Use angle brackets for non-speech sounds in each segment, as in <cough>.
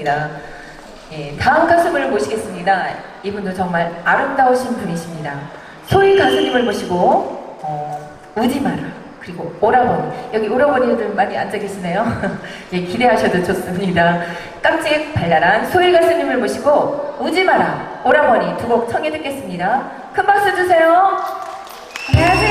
듣겠습니다. 예, 다음 가수분을 모시겠습니다. 이분도 정말 아름다우신 분이십니다. 소희 가수님을 모시고 어, 우지 마라 그리고 오라버니 여기 오라버니들 많이 앉아 계시네요. <laughs> 예, 기대하셔도 좋습니다. 깜찍 발랄한 소희 가수님을 모시고 우지 마라 오라버니 두 곡 청해 듣겠습니다. 큰 박수 주세요. 안녕하세요.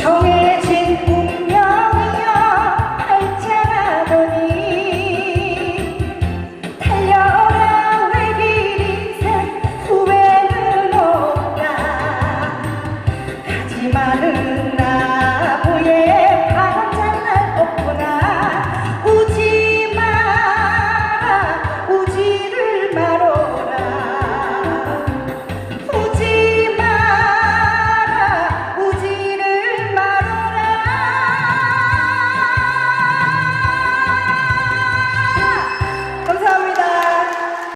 Tony!